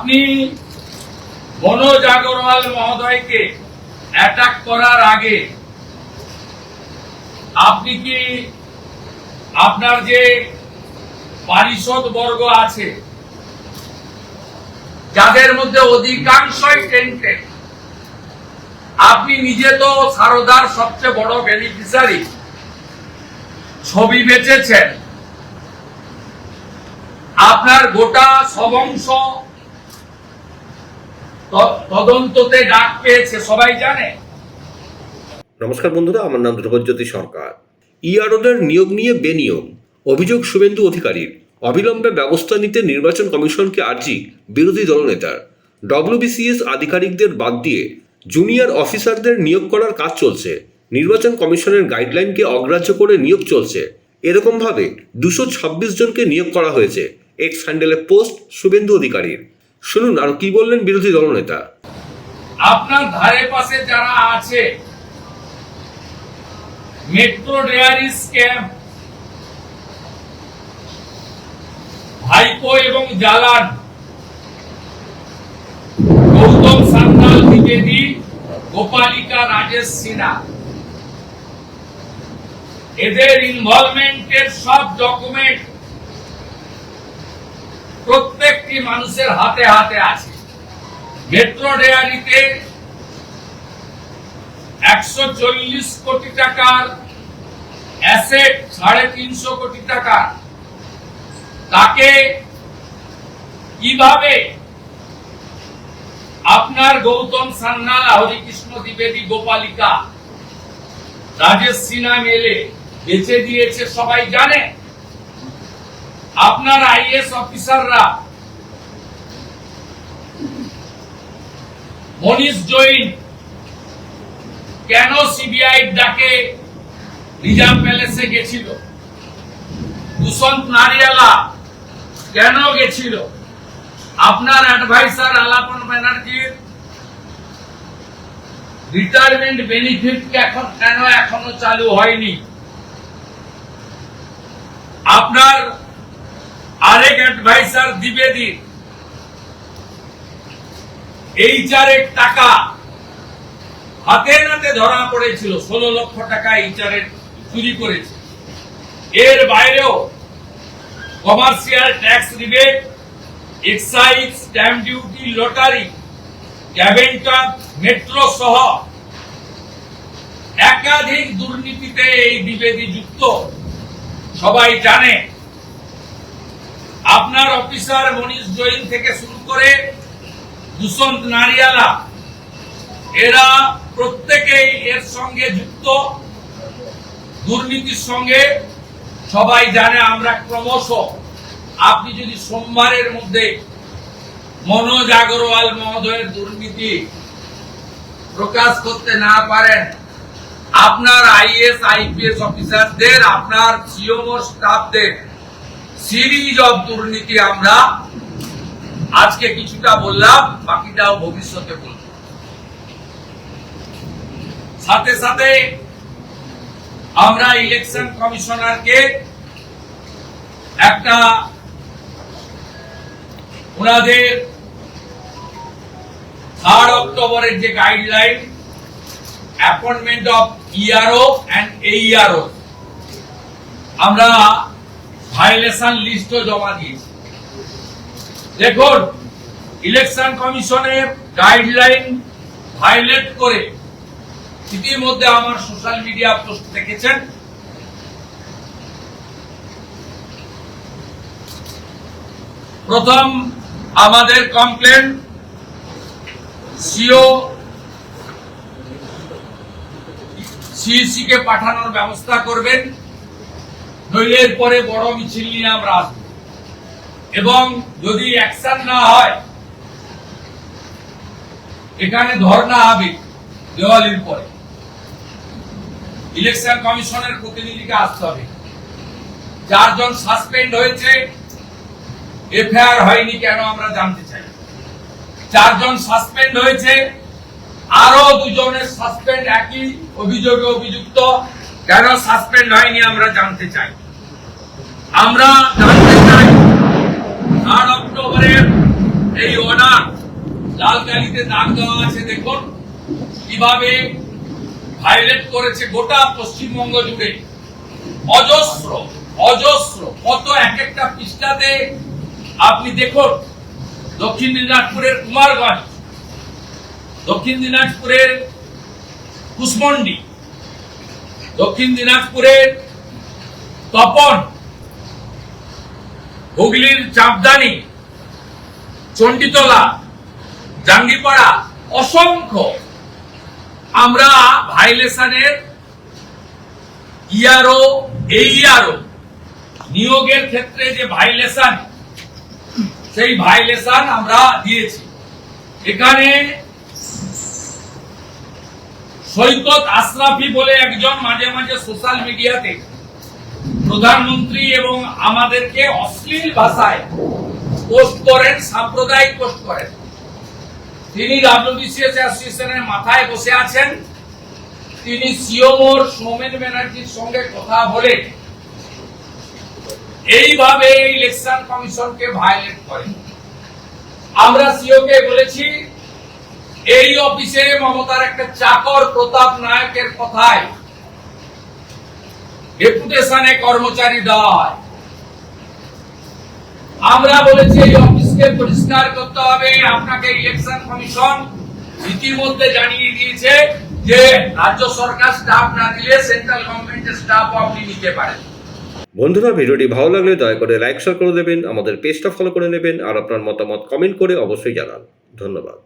আপনি মনোজ আগরওয়াল মহোদয়কে অ্যাটাক করার আগে আপনি কি আপনার যে পারিষদ বর্গ আছে, যাদের মধ্যে অধিকাংশই টেন্টেড আপনি নিজে তো সারদার সবচেয়ে বড় বেনিফিসারি ছবি বেচেছেন। আপনার গোটা সবংশ তদন্ততে ডাক পেয়েছে, সবাই জানে। নমস্কার বন্ধুরা, আমার নাম ধ্রুবজ্যোতি সরকার। ইআরওদের নিয়োগ নিয়ে বেনিয়োগ অভিযোগ শুভেন্দু অধিকারীর অবিলম্বে ব্যবস্থা নিতে নির্বাচন কমিশনকে আর্জি বিরোধী দলনেতার। ডব্লিউবিসিএস আধিকারিকদের বাদ দিয়ে জুনিয়র অফিসারদের নিয়োগ করার কাজ চলছে। নির্বাচন কমিশনের গাইডলাইনকে অগ্রাহ্য করে নিয়োগ চলছে। এরকমভাবে দুশো ছাব্বিশ জনকে নিয়োগ করা হয়েছে। এক্স হ্যান্ডেলে পোস্ট শুভেন্দু অধিকারীর। শুনুন, আর কি বললেন বিরোধী দলনেতা? আপনার ধারে পাশে যারা আছে মেট্রো ডেয়ারি স্ক্যাম ভাইপো এবং জালান, গৌতম সান্যাল, দ্বিবেদী, গোপালিকা, রাজেশ সিনহা, এদের ইনভলভমেন্টের সব ডকুমেন্ট প্রত্যেকটি মানুষের হাতে হাতে আছে। মেট্রো ডেয়ারিতে একশো চল্লিশ কোটি টাকার অ্যাসেট সাড়ে তিনশো কোটি টাকা। তাকে কীভাবে আপনার গৌতম সান্যাল হরিকৃষ্ণ দ্বিবেদী, গোপালিকা, রাজেশ সিনহা মেলে বেঁচে দিয়েছে সবাই জানে? আপনার আইএস অফিসাররা মনীষ জৈন, কেন সিবিআই ডাকে নিজাম প্যালেসে গেছিল? দুষ্যন্ত নারিয়ালা কেন গেছিল? আপনার অ্যাডভাইসার আলাপন ব্যানার্জির রিটায়ারমেন্ট বেনিফিট এখন কেন এখনও চালু হয়নি? আপনার আরেক অ্যাডভাইসার দ্বিবেদী এই চারের টাকা হাতে নাতে ধরা পড়েছিল, ষোলো লক্ষ টাকা চুরি করেছে। এর বাইরেও commercial tax rebate excise stamp duty lottery ক্যাবেন্টার metro সহ একাধিক দুর্নীতিতে এই দ্বিবেদী যুক্ত। সবাই জানে, আপনার অফিসার মনীষ জৈন থেকে শুরু করে দুষ্যন্ত নারিয়ালা, এরা প্রত্যেকেই এর সঙ্গে যুক্ত, দুর্নীতির সঙ্গে। সবাই জানে আমরা ক্রমশ, আপনি যদি সোমবারের মধ্যে মনোজ আগরওয়াল মহোদয়ের দুর্নীতি প্রকাশ করতে না পারেন, আপনার আইএস আইপিএস অফিসারদের, আপনার সিওমো স্টাফদের সিরিজ অফ দুর্নীতি আমরা আজকে কিছুটা বললাম, বাকিটাও ভবিষ্যতে বলব। সাথে সাথে আমরা ইলেকশন কমিশনারকে একটা ওনাদের থার্ড অক্টোবরের যে guideline appointment of ERO and AERO আমরা ভাইলেশন লিস্টও জমা দিয়েছি। দেখুন ইলেকশন কমিশনের গাইডলাইন ভায়োলেট করে ইতিমধ্যে আমার সোশ্যাল মিডিয়া পোস্ট দেখেছেন। প্রথম আমাদের কমপ্লেন সিও সিইসি কে পাঠানোর ব্যবস্থা করবেন নইলের পরে বড় মিছিল নিয়ে আমরা আসব। এবং যদি অ্যাকশন না হয়, এখানে ধর্ণা হবে দেওয়ালির পরে। ইলেকশন কমিশনের প্রতিনিধিকে আসতে হবে। চারজন সাসপেন্ড হয়েছে, এফআইআর হয়নি কেন আমরা জানতে চাই। চারজন সাসপেন্ড হয়েছে আরও দুজনের সাসপেন্ড একই অভিযোগে অভিযুক্ত, কেন সাসপেন্ড হয়নি আমরা জানতে চাই। আমরা জানতে চাই অক্টোবরের এই অর্ডার লাল দাগ দেওয়া আছে, দেখুন। কীভাবে ভাইলেট করেছে গোটা পশ্চিমবঙ্গ জুড়ে। অজস্র অজস্র। কত এক একটা পৃষ্ঠাতে আপনি দেখুন, দক্ষিণ দিনাজপুরের কুমারগঞ্জ, দক্ষিণ দিনাজপুরের কুসমন্ডি দক্ষিণ দিনাজপুরের তপন, হুগলির চাপদানি চণ্ডীতলা, জাঙ্গিপাড়া, অসংখ্য। আমরা ভাইলেশনের ইয়ারও, এই ইয়ারও নিয়োগের ক্ষেত্রে যে ভাইলেশন সেই ভাইলেশন আমরা দিয়েছি। এখানে সৈকত আশরাফি বলে একজন মাঝে মাঝে সোশ্যাল মিডিয়াতে প্রধানমন্ত্রী এবং আমাদেরকে অশ্লীল ভাষায় পোস্ট করেন, সাম্প্রদায়িক পোস্ট করেন। তিনি ডাব্লিউবিসিএস অ্যাসোসিয়েশনের মাথায় বসে আছেন। তিনি সিওমোর সৌমেন ব্যানার্জির সঙ্গে কথা বলে এইভাবে ইলেকশন কমিশনকে ভায়োলেট করেন। আমরা সিওকে বলেছি, এই অফিসে মমতার একটা চাকর প্রতাপ নায়কের কথায়, ডেপুটেশনে কর্মচারী দেওয়া হয়। আমরা বলেছি এই অফিসকে পরিষ্কার করতে হবে। আপনাকে ইলেকশন কমিশন ইতিমধ্যে জানিয়ে দিয়েছে যে রাজ্য সরকার স্টাফ না দিলে সেন্ট্রাল গভর্নমেন্টের স্টাফ আপনি নিতে পারেন। বন্ধুরা, ভিডিওটি ভালো লাগলে দয়া করে লাইক শেয়ার করে দেবেন। আমাদের পেজটা ফলো করে নেবেন। আর আপনার মতামত কমেন্ট করে অবশ্যই জানান। ধন্যবাদ।